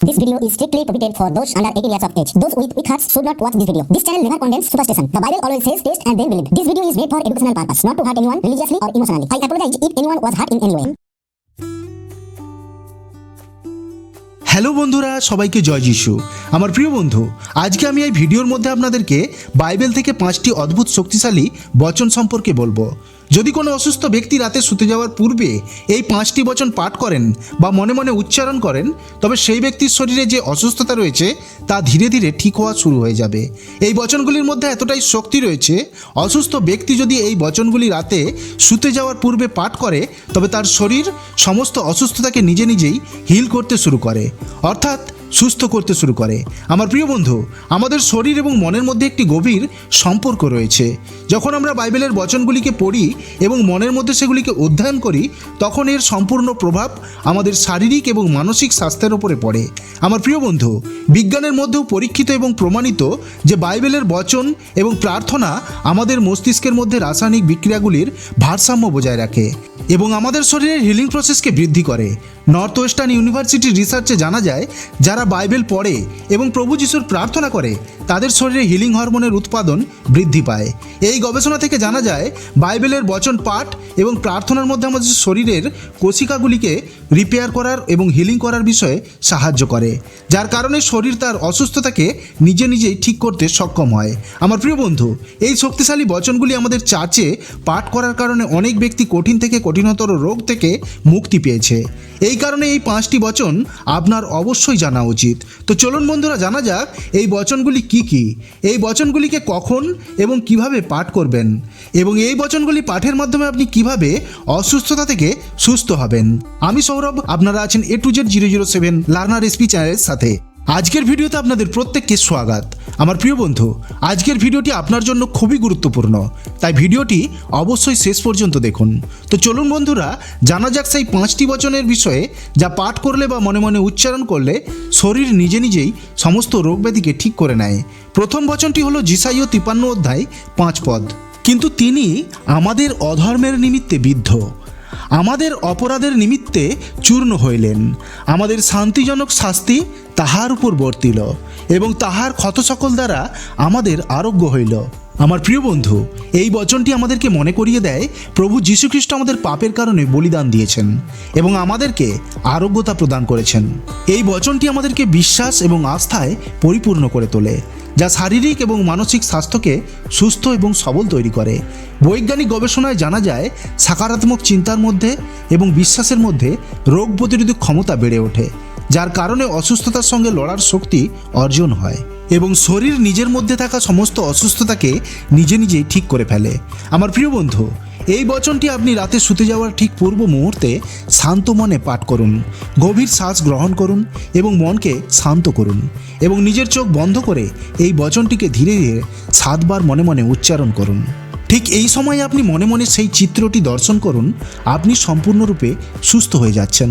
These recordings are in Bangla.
This video is strictly prohibited for those under 18 years of age. Those with weak hearts should not watch this video. This channel never condemns superstition. The Bible always says taste and then believe. This video is made for educational purpose, not to hurt anyone religiously or emotionally. I apologize if anyone was hurt in any way. Hello বন্ধুরা সবাইকে জয় যিশু আমার প্রিয় বন্ধু আজকে আমি এই ভিডিওর মধ্যে আপনাদেরকে বাইবেল থেকে পাঁচটি অদ্ভুত শক্তিশালী বচন সম্পর্কে বলব যদি কোনো অসুস্থ ব্যক্তি রাতে শুতে যাওয়ার পূর্বে এই পাঁচটি বচন পাঠ করেন বা মনে মনে উচ্চারণ করেন, তবে সেই ব্যক্তির শরীরে যে অসুস্থতা রয়েছে তা ধীরে ধীরে ঠিক হওয়া শুরু হয়ে যাবে। এই বচনগুলির মধ্যে এতটাই শক্তি রয়েছে, অসুস্থ ব্যক্তি যদি এই বচনগুলি রাতে শুতে যাওয়ার পূর্বে পাঠ করে, তবে তার শরীর সমস্ত অসুস্থতাকে নিজে নিজেই হিল করতে শুরু করে। অর্থাৎ সুস্থ করতে শুরু করে। আমার প্রিয় বন্ধু, আমাদের শরীর এবং মনের মধ্যে একটি গভীর সম্পর্ক রয়েছে। যখন আমরা বাইবেলের বচনগুলিকে পড়ি এবং মনের মধ্যে সেগুলিকে অধ্যয়ন করি, তখন এর সম্পূর্ণ প্রভাব আমাদের শারীরিক এবং মানসিক স্বাস্থ্যের ওপরে পড়ে। আমার প্রিয় বন্ধু, বিজ্ঞানের মধ্যেও পরীক্ষিত এবং প্রমাণিত যে বাইবেলের বচন এবং প্রার্থনা আমাদের মস্তিষ্কের মধ্যে রাসায়নিক বিক্রিয়াগুলির ভারসাম্য বজায় রাখে এবং আমাদের শরীরের হিলিং প্রসেসকে বৃদ্ধি করে। নর্থ ওয়েস্টার্ন ইউনিভার্সিটির রিসার্চে জানা যায় যারা বাইবেল পড়ে এবং প্রভু যিশুর প্রার্থনা করে তাদের শরীরে হিলিং হরমোনের উৎপাদন বৃদ্ধি পায়। এই গবেষণা থেকে জানা যায়, বাইবেলের বচন পাঠ এবং প্রার্থনার মধ্যে আমাদের শরীরের কোশিকাগুলিকে রিপেয়ার করার এবং হিলিং করার বিষয়ে সাহায্য করে, যার কারণে শরীর তার অসুস্থতাকে নিজে নিজেই ঠিক করতে সক্ষম হয়। আমার প্রিয় বন্ধু, এই শক্তিশালী বচনগুলি আমাদের চার্চে পাঠ করার কারণে অনেক ব্যক্তি কঠিন থেকে কঠিনতর রোগ থেকে মুক্তি পেয়েছে। এই কারণে এই পাঁচটি বচন আপনার অবশ্যই জানা উচিত। তো চলুন বন্ধুরা, জানা যাক এই বচনগুলি কি কি? এই বচনগুলিকে কখন এবং কীভাবে পাঠ করবেন? এবং এই বচনগুলি পাঠের মাধ্যমে আপনি কীভাবে অসুস্থতা থেকে সুস্থ হবেন? আমি সৌরভ, আপনারা আছেন A to Z zero zero seven learner SP চ্যানেলের সাথে। আজকের ভিডিওতে আপনাদের প্রত্যেককে স্বাগত। আমার প্রিয় বন্ধু, আজকের ভিডিওটি আপনার জন্য খুবই গুরুত্বপূর্ণ। তাই ভিডিওটি অবশ্যই শেষ পর্যন্ত দেখুন। তো চলুন বন্ধুরা, জানা যাক সেই পাঁচটি বচনের বিষয়ে যা পাঠ করলে বা মনে মনে উচ্চারণ করলে শরীর নিজে নিজেই সমস্ত রোগ ব্যাধিকে ঠিক করে নেয়। প্রথম বচনটি হলো জিসাইও তিপান্ন অধ্যায় পাঁচ পদ। কিন্তু তিনি আমাদের অধর্মের নিমিত্তে বিদ্ধ। আমাদের অপরাধের নিমিত্তে চূর্ণ হইলেন। আমাদের শান্তিজনক শাস্তি তাহার উপর বর্তিল এবং তাহার ক্ষত সকল দ্বারা আমাদের আরোগ্য হইল। আমার প্রিয় বন্ধু, এই বচনটি আমাদেরকে মনে করিয়ে দেয়, প্রভু যীশুখ্রিস্ট আমাদের পাপের কারণে বলিদান দিয়েছেন এবং আমাদেরকে আরোগ্যতা প্রদান করেছেন। এই বচনটি আমাদেরকে বিশ্বাস এবং আস্থায় পরিপূর্ণ করে তোলে, যা শারীরিক এবং মানসিক স্বাস্থ্যকে সুস্থ এবং সবল তৈরি করে। বৈজ্ঞানিক গবেষণায় জানা যায়, সাকারাত্মক চিন্তার মধ্যে এবং বিশ্বাসের মধ্যে রোগ প্রতিরোধক ক্ষমতা বেড়ে ওঠে, যার কারণে অসুস্থতার সঙ্গে লড়ার শক্তি অর্জন হয়। এবং শরীর নিজের মধ্যে থাকা সমস্ত অসুস্থতাকে নিজে নিজেই ঠিক করে ফেলে। আমার প্রিয় বন্ধু, এই বচনটি আপনি রাতে শুতে যাওয়ার ঠিক পূর্ব মুহূর্তে শান্ত মনে পাঠ করুন, গভীর শ্বাস গ্রহণ করুন এবং মনকে শান্ত করুন এবং নিজের চোখ বন্ধ করে এই বচনটিকে ধীরে ধীরে সাতবার মনে মনে উচ্চারণ করুন। ঠিক এই সময় আপনি মনে মনে সেই চিত্রটি দর্শন করুন, আপনি সম্পূর্ণরূপে সুস্থ হয়ে যাচ্ছেন।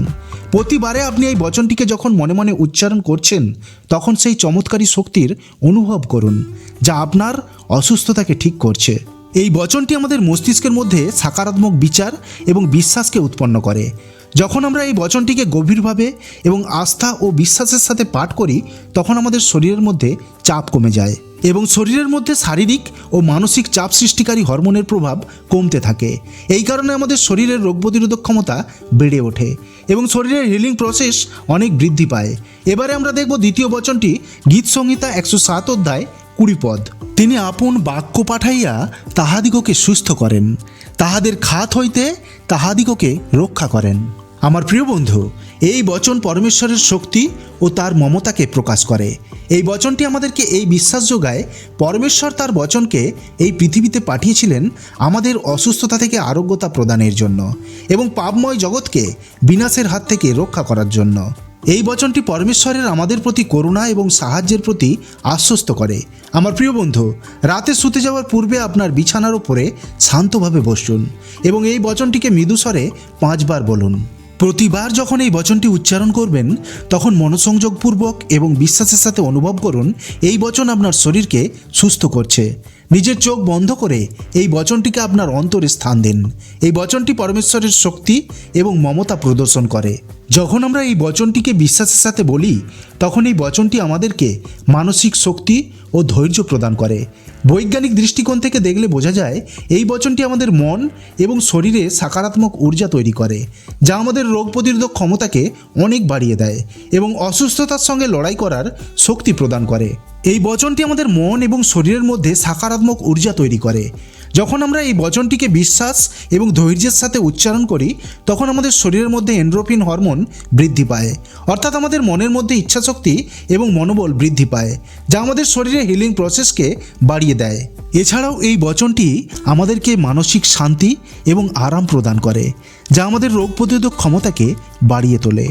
প্রতিবারে আপনি এই বচনটিকে যখন মনে মনে উচ্চারণ করছেন, তখন সেই চমৎকারী শক্তির অনুভব করুন, যা আপনার অসুস্থতাকে ঠিক করছে। এই বচনটি আমাদের মস্তিষ্কের মধ্যে সাকারাত্মক বিচার এবং বিশ্বাসকে উৎপন্ন করে। যখন আমরা এই বচনটিকে গভীরভাবে এবং আস্থা ও বিশ্বাসের সাথে পাঠ করি, তখন আমাদের শরীরের মধ্যে চাপ কমে যায় এবং শরীরের মধ্যে শারীরিক ও মানসিক চাপ সৃষ্টিকারী হরমোনের প্রভাব কমতে থাকে। এই কারণে আমাদের শরীরের রোগ প্রতিরোধক ক্ষমতা বেড়ে ওঠে এবং শরীরের হিলিং প্রসেস অনেক বৃদ্ধি পায়। এবারে আমরা দেখব দ্বিতীয় বচনটি গীত সংহিতা একশো সাত অধ্যায় কুড়ি পদ তিনি আপন বাক্য পাঠাইয়া তাহাদিগকে সুস্থ করেন। তাহাদের খাত হইতে তাহাদিগকে রক্ষা করেন। আমার প্রিয় বন্ধু, এই বচন পরমেশ্বরের শক্তি ও তার মমতাকে প্রকাশ করে। এই বচনটি আমাদেরকে এই বিশ্বাস যোগায়, পরমেশ্বর তার বচনকে এই পৃথিবীতে পাঠিয়েছিলেন আমাদের অসুস্থতা থেকে আরোগ্যতা প্রদানের জন্য এবং পাপময় জগৎকে বিনাশের হাত থেকে রক্ষা করার জন্য। এই বচনটি পরমেশ্বরের আমাদের প্রতি করুণা এবং সাহায্যের প্রতি আশ্বস্ত করে। আমার প্রিয় বন্ধু, রাতে শুতে যাওয়ার পূর্বে আপনার বিছানার ওপরে শান্তভাবে বসুন এবং এই বচনটিকে মৃদুস্বরে পাঁচবার বলুন। প্রতিবার যখন এই বচনটি উচ্চারণ করবেন, তখন মনোসংযোগপূর্বক এবং বিশ্বাসের সাথে অনুভব করুন, এই বচন আপনার শরীরকে সুস্থ করছে। নিজের চোখ বন্ধ করে এই বচনটিকে আপনার অন্তরে স্থান দিন। এই বচনটি পরমেশ্বরের শক্তি এবং মমতা প্রদর্শন করে। যখন আমরা এই বচনটিকে বিশ্বাসের সাথে বলি, তখন এই বচনটি আমাদেরকে মানসিক শক্তি ও ধৈর্য প্রদান করে। বৈজ্ঞানিক দৃষ্টিকোণ থেকে দেখলে বোঝা যায়, এই বচনটি আমাদের মন এবং শরীরে সাকারাত্মক ঊর্জা তৈরি করে, যা আমাদের রোগ প্রতিরোধক ক্ষমতাকে অনেক বাড়িয়ে দেয় এবং অসুস্থতার সঙ্গে লড়াই করার শক্তি প্রদান করে। এই বচনটি আমাদের মন এবং শরীরের মধ্যে সাকারাত্মক ঊর্জা তৈরি করে যখন আমরা এই বচনটিকে বিশ্বাস এবং ধৈর্যের সাথে উচ্চারণ করি, তখন আমাদের শরীরের মধ্যে এন্ড্রোফিন হরমোন বৃদ্ধি পায়। অর্থাৎ আমাদের মনের মধ্যে ইচ্ছাশক্তি এবং মনোবল বৃদ্ধি পায়, যা আমাদের শরীরে হিলিং প্রসেসকে বাড়িয়ে দেয়। এছাড়াও এই বচনটি আমাদেরকে মানসিক শান্তি এবং আরাম প্রদান করে, যা আমাদের রোগ প্রতিরোধক ক্ষমতাকে বাড়িয়ে তোলে।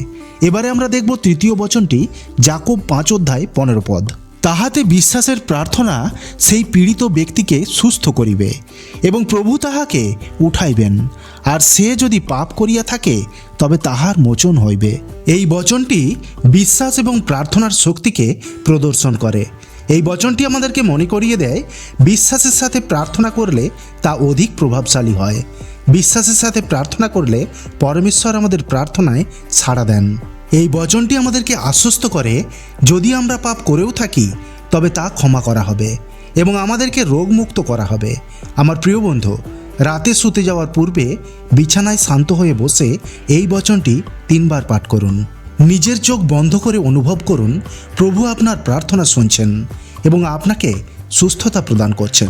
এবারে আমরা দেখব তৃতীয় বচনটি জাকব পাঁচ অধ্যায় পনেরো পদ। তাহাতে বিশ্বাসের প্রার্থনা সেই পীড়িত ব্যক্তিকে সুস্থ করিবে এবং প্রভু তাহাকে উঠাইবেন। আর সে যদি পাপ করিয়া থাকে, তবে তাহার মোচন হইবে। এই বচনটি বিশ্বাস এবং প্রার্থনার শক্তিকে প্রদর্শন করে। এই বচনটি আমাদেরকে মনে করিয়ে দেয়, বিশ্বাসের সাথে প্রার্থনা করলে তা অধিক প্রভাবশালী হয়। বিশ্বাসের সাথে প্রার্থনা করলে পরমেশ্বর আমাদের প্রার্থনায় সাড়া দেন। এই বচনটি আমাদেরকে আশ্বস্ত করে, যদি আমরা পাপ করেও থাকি, তবে তা ক্ষমা করা হবে এবং আমাদেরকে রোগমুক্ত করা হবে। আমার প্রিয় বন্ধু, রাতে শুতে যাওয়ার পূর্বে বিছানায় শান্ত হয়ে বসে এই বচনটি তিনবার পাঠ করুন। নিজের চোখ বন্ধ করে অনুভব করুন, প্রভু আপনার প্রার্থনা শুনছেন এবং আপনাকে সুস্থতা প্রদান করছেন।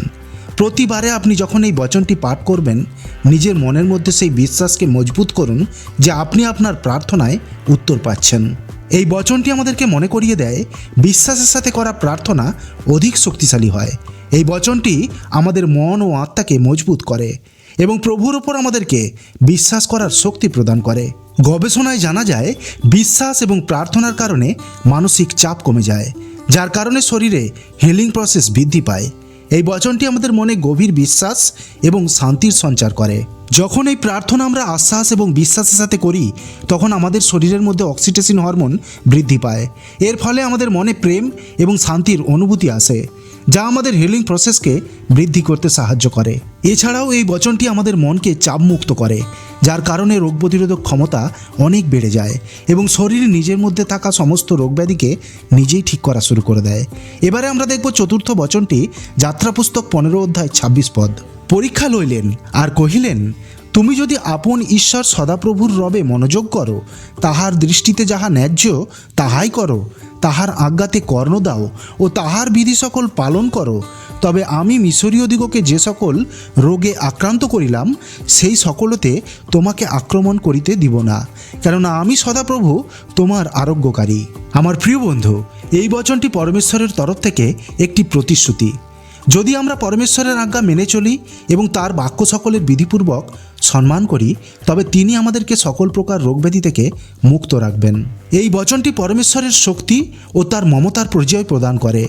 প্রতিবারে আপনি যখন এই বচনটি পাঠ করবেন, নিজের মনের মধ্যে সেই বিশ্বাসকে মজবুত করুন যে আপনি আপনার প্রার্থনায় উত্তর পাচ্ছেন। এই বচনটি আমাদেরকে মনে করিয়ে দেয়, বিশ্বাসের সাথে করা প্রার্থনা অধিক শক্তিশালী হয়। এই বচনটি আমাদের মন ও আত্মাকে মজবুত করে এবং প্রভুর ওপর আমাদেরকে বিশ্বাস করার শক্তি প্রদান করে। গবেষণায় জানা যায়, বিশ্বাস এবং প্রার্থনার কারণে মানসিক চাপ কমে যায়, যার কারণে শরীরে হিলিং প্রসেস বৃদ্ধি পায়। এই বচনটি আমাদের মনে গভীর বিশ্বাস এবং শান্তির সঞ্চার করে। যখন এই প্রার্থনা আমরা আশ্বাস এবং বিশ্বাসের সাথে করি, তখন আমাদের শরীরের মধ্যে অক্সিটেসিন হরমোন বৃদ্ধি পায়। এর ফলে আমাদের মনে প্রেম এবং শান্তির অনুভূতি আসে। যা আমাদের হিলিং প্রসেসকে বৃদ্ধি করতে সাহায্য করে। এছাড়াও এই বচনটি আমাদের মনকে চাপমুক্ত করে, যার কারণে রোগ প্রতিরোধক ক্ষমতা অনেক বেড়ে যায় এবং শরীর নিজের মধ্যে থাকা সমস্ত রোগব্যাধিকে নিজেই ঠিক করা শুরু করে দেয়। এবারে আমরা দেখব চতুর্থ বচনটি যাত্রা পুস্তক পনেরো অধ্যায় ছাব্বিশ পদ। পরীক্ষা লইলেন আর কহিলেন তুমি যদি আপন ঈশ্বর সদাপ্রভুর রবে মনোযোগ করো, তাহার দৃষ্টিতে যাহা ন্যায্য, তাহাই করো। তাহার আজ্ঞাতে কর্ণ দাও ও তাহার বিধি সকল পালন করো। তবে আমি মিশরীয় দিগকে যে সকল রোগে আক্রান্ত করিলাম, সেই সকলতে তোমাকে আক্রমণ করিতে দিব না। কেননা আমি সদাপ্রভু তোমার আরোগ্যকারী। আমার প্রিয় বন্ধু, এই বচনটি পরমেশ্বরের তরফ থেকে একটি প্রতিশ্রুতি। যদি আমরা পরমেশ্বরের আজ্ঞা মেনে চলি এবং তার বাক্য সকলের বিধিপূর্বক সম্মান করি, তবে তিনি আমাদেরকে সকল প্রকার রোগব্যাধি থেকে মুক্ত রাখবেন। এই বচনটি পরমেশ্বরের শক্তি ও তার মমতার পরিচয় প্রদান করে।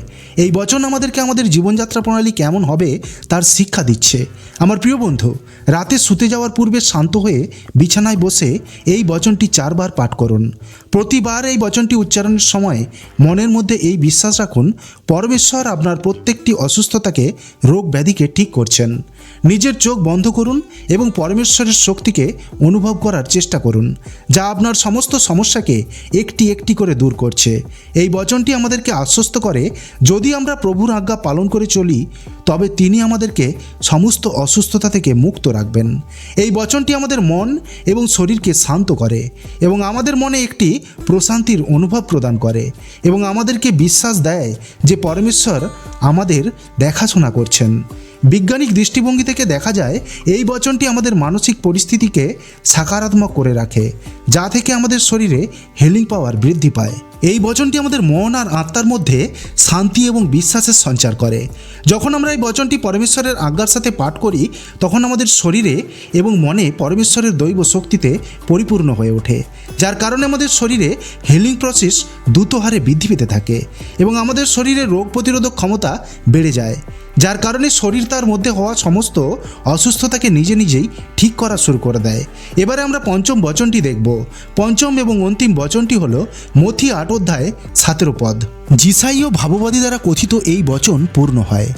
এই বচন আমাদেরকে আমাদের জীবনযাত্রা প্রণালী কেমন হবে তার শিক্ষা দিচ্ছে। আমার প্রিয় বন্ধু, রাতে শুতে যাওয়ার পূর্বে শান্ত হয়ে বিছানায় বসে এই বচনটি চারবার পাঠ করুন। প্রতিবার এই বচনটি উচ্চারণের সময় মনের মধ্যে এই বিশ্বাস রাখুন, পরমেশ্বর আপনার প্রত্যেকটি অসুস্থতাকে রোগ ব্যাধিকে ঠিক করছেন। নিজের চোখ বন্ধ করুন এবং পরমেশ্বরের শক্তিকে অনুভব করার চেষ্টা করুন, যা আপনার সমস্ত সমস্যাকে একটি একটি করে দূর করছে। এই বচনটি আমাদেরকে আশ্বস্ত করে, যদি আমরা প্রভুর আজ্ঞা পালন করে চলি, তবে তিনি আমাদেরকে সমস্ত অসুস্থতা থেকে মুক্ত রাখবেন। এই বচনটি আমাদের মন এবং শরীরকে শান্ত করে এবং আমাদের মনে একটি প্রশান্তির অনুভব প্রদান করে এবং আমাদেরকে বিশ্বাস দেয় যে পরমেশ্বর আমাদের দেখাশোনা করছেন। বিজ্ঞানিক দৃষ্টিভঙ্গি থেকে দেখা যায়, এই বচনটি আমাদের মানসিক পরিস্থিতিকে সাকারাত্মক করে রাখে, যা থেকে আমাদের শরীরে হেলিং পাওয়ার বৃদ্ধি পায়। এই বচনটি আমাদের মন আর আত্মার মধ্যে শান্তি এবং বিশ্বাসের সঞ্চার করে। যখন আমরা এই বচনটি পরমেশ্বরের আজ্ঞার সাথে পাঠ করি, তখন আমাদের শরীরে এবং মনে পরমেশ্বরের দৈব শক্তিতে পরিপূর্ণ হয়ে ওঠে, যার কারণে আমাদের শরীরে হিলিং প্রসেস দ্রুত হারে বৃদ্ধি পেতে থাকে এবং আমাদের শরীরে রোগ প্রতিরোধক ক্ষমতা বেড়ে যায়। যার কারণে শরীর তার মধ্যে হওয়া সমস্ত অসুস্থতাকে নিজে নিজেই ঠিক করা শুরু করে দেয়। এবারে আমরা পঞ্চম বচনটি দেখব। পঞ্চম এবং অন্তিম বচনটি হল মথি আট অধ্যায় সাতেরো পদ। জিসাই ও ভাববাদী দ্বারা কথিত এই বচন পূর্ণ হয়।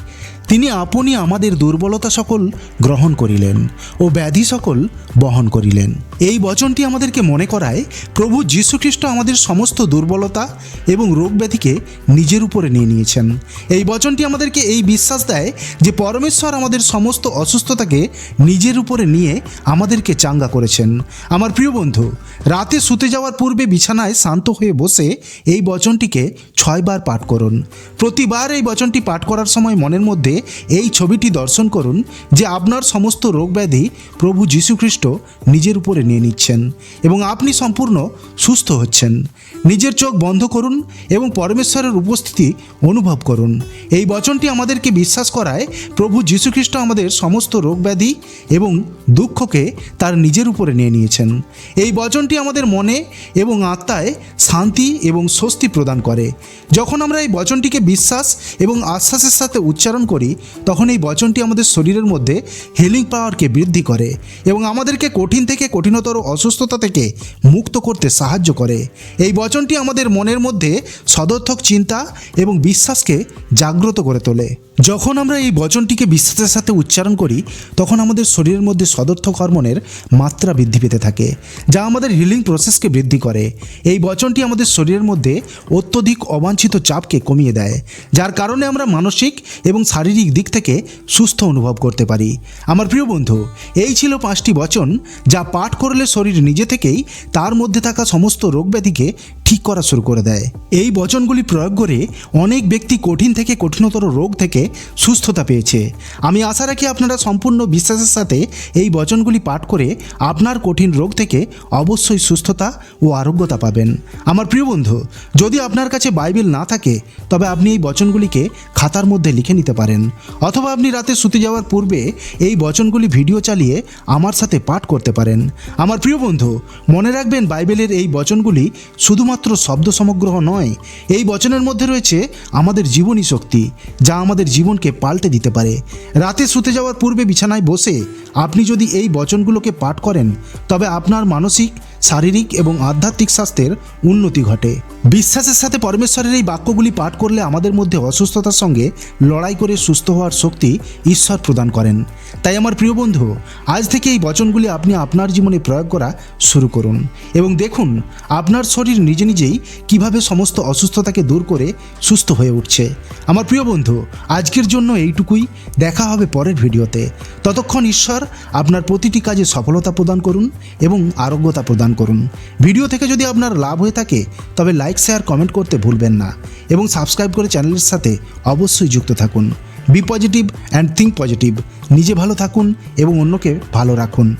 তিনি আপনি আমাদের দুর্বলতা সকল গ্রহণ করিলেন ও ব্যাধি সকল বহন করিলেন। এই বচনটি আমাদেরকে মনে করায়, প্রভু যীশুখ্রিস্ট আমাদের সমস্ত দুর্বলতা এবং রোগ ব্যাধিকে নিজের উপরে নিয়ে নিয়েছেন। এই বচনটি আমাদেরকে এই বিশ্বাস দেয় যে পরমেশ্বর আমাদের সমস্ত অসুস্থতাকে নিজের উপরে নিয়ে আমাদেরকে চাঙ্গা করেছেন। আমার প্রিয় বন্ধু, রাতে শুতে যাওয়ার পূর্বে বিছানায় শান্ত হয়ে বসে এই বচনটিকে ছয়বার পাঠ করুন। প্রতিবার এই বচনটি পাঠ করার সময় মনের মধ্যে এই ছবিটি দর্শন করুন যে আপনার সমস্ত রোগ ব্যাধি প্রভু যীশুখ্রিস্ট নিজের উপরে নিয়ে নিচ্ছেন এবং আপনি সম্পূর্ণ সুস্থ হচ্ছেন। নিজের চোখ বন্ধ করুন এবং পরমেশ্বরের উপস্থিতি অনুভব করুন। এই বচনটি আমাদেরকে বিশ্বাস করায় প্রভু যীশুখ্রিস্ট আমাদের সমস্ত রোগ ব্যাধি এবং দুঃখকে তার নিজের উপরে নিয়ে নিয়েছেন। এই বচনটি আমাদের মনে এবং আত্মায় শান্তি এবং স্বস্তি প্রদান করে। যখন আমরা এই বচনটিকে বিশ্বাস এবং আশ্বাসের সাথে উচ্চারণ করি তখন এই বচনটি আমাদের শরীরের মধ্যে হিলিং পাওয়ারকে বৃদ্ধি করে এবং আমাদেরকে কঠিন থেকে কঠিনতর অসুস্থতা থেকে মুক্ত করতে সাহায্য করে। এই বচনটি আমাদের মনের মধ্যে সদর্থক চিন্তা এবং বিশ্বাসকে জাগ্রত করে তোলে। যখন আমরা এই বচনটিকে বিশ্বাসের সাথে উচ্চারণ করি, তখন আমাদের শরীরের মধ্যে সদর্থক হরমোনের মাত্রা বৃদ্ধি পেতে থাকে, যা আমাদের হিলিং প্রসেসকে বৃদ্ধি করে। এই বচনটি আমাদের শরীরের মধ্যে অত্যধিক অবাঞ্ছিত চাপকে কমিয়ে দেয়, যার কারণে আমরা মানসিক এবং শারীরিক দিক থেকে সুস্থ অনুভব করতে পারি। আমার প্রিয় বন্ধু, এই ছিল পাঁচটি বচন যা পাঠ করলে শরীর নিজে থেকেই তার মধ্যে থাকা সমস্ত রোগ ব্যাধিকে ঠিক করা শুরু করে দেয়। এই বচনগুলি প্রয়োগ করে অনেক ব্যক্তি কঠিন থেকে কঠিনতর রোগ থেকে সুস্থতা পেয়েছে। আমি আশা রাখি আপনারা সম্পূর্ণ বিশ্বাসের সাথে এই বচনগুলি পাঠ করে আপনার কঠিন রোগ থেকে অবশ্যই সুস্থতা ও আরোগ্যতা পাবেন। আমার প্রিয় বন্ধু, যদি আপনার কাছে বাইবেল না থাকে, তবে আপনি এই বচনগুলিকে খাতার মধ্যে লিখে নিতে পারেন। অথবা আপনি রাতে শুতে যাওয়ার পূর্বে এই বচনগুলি ভিডিও চালিয়ে আমার সাথে পাঠ করতে পারেন। আমার প্রিয় বন্ধু, মনে রাখবেন বাইবেলের এই বচনগুলি শুধুমাত্র শব্দ সমগ্রহ নয়, এই বচনের মধ্যে রয়েছে আমাদের জীবনী শক্তি, যা আমাদের জীবনকে পাল্টে দিতে পারে। রাতে শুতে যাওয়ার পূর্বে বিছানায় বসে আপনি যদি এই বচনগুলোকে পাঠ করেন, তবে আপনার মানসিক শারীরিক এবং আধ্যাত্মিক স্বাস্থ্যের উন্নতি ঘটে। বিশ্বাসের সাথে পরমেশ্বরের এই বাক্যগুলি পাঠ করলে আমাদের মধ্যে অসুস্থতার সঙ্গে লড়াই করে সুস্থ হওয়ার শক্তি ঈশ্বর প্রদান করেন। তাই আমার প্রিয় বন্ধু, আজ থেকে এই বচনগুলি আপনি আপনার জীবনে প্রয়োগ করা শুরু করুন এবং দেখুন আপনার শরীর নিজে নিজেই কীভাবে সমস্ত অসুস্থতাকে দূর করে সুস্থ হয়ে উঠছে। আমার প্রিয় বন্ধু, আজকের জন্য এইটুকুই। দেখা হবে পরের ভিডিওতে। ততক্ষণ ঈশ্বর আপনার প্রতিটি কাজে সফলতা প্রদান করুন এবং আরোগ্যতা প্রদান করুন। ভিডিও থেকে যদি আপনার লাভ হয়ে থাকে, তবে লাইক শেয়ার কমেন্ট করতে ভুলবেন না এবং সাবস্ক্রাইব করে চ্যানেলের সাথে অবশ্যই যুক্ত থাকুন। Be positive and think positive নিজে ভালো থাকুন এবং অন্যকে ভালো রাখুন।